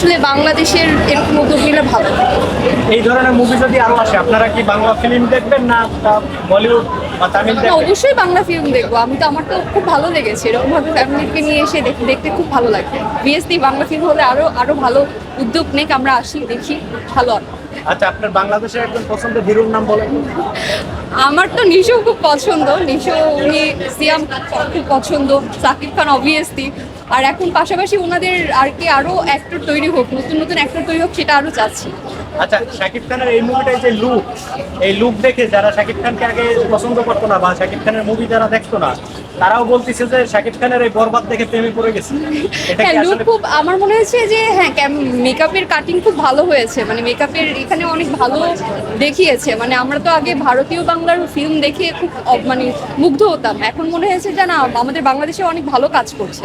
আসলে বাংলাদেশের এরকম উদ্যোগ নিলে ভালো। এই ধরনের মুভি যদি আরও আসে আপনারা কি বাংলা ফিল্ম দেখবেন না বলিউড অবশ্যই বাংলা ফিল্ম দেখব। আমি তো আমার তো খুব ভালো লেগেছে। এরকম ভাবে ফ্যামিলিকে নিয়ে এসে দেখ- দেখতে খুব ভালো লাগবে বিএসসি বাংলা ফিল্ম হলে আরও আরও ভালো উদ্যোগ নেক আমরা আসি দেখি ভালো। আচ্ছা আপনার বাংলাদেশের একজন পছন্দের হিরোর নাম বলেন। আমার তো নিশো খুব পছন্দ। নিশো উনি সিয়াম খুব পছন্দ। সাকিব খান অবভিয়াসলি আর এখন পাশাপাশি ওনাদের আর কি আরও অ্যাক্টর তৈরি হোক নতুন নতুন অ্যাক্টর তৈরি হোক সেটা আরও চাচ্ছি। আচ্ছা শাকিব খানের এই মুভিটাই যে লুক এই লুক দেখে যারা শাকিব খানকে আগে পছন্দ করতো না বা শাকিব খানের মুভি যারা দেখতো না তারাও বলতেছে যে শাকিব খানের এই বরবাদ দেখে প্রেমে পড়ে গেছে। এটা হ্যাঁ লুক খুব আমার মনে হয়েছে যে হ্যাঁ মেকআপের কাটিং খুব ভালো হয়েছে। মানে মেকআপের এখানে অনেক ভালো দেখিয়েছে। মানে আমরা তো আগে ভারতীয় বাংলার ফিল্ম দেখে খুব মানে মুগ্ধ হতাম। এখন মনে হয়েছে যে না আমাদের বাংলাদেশে অনেক ভালো কাজ করছে।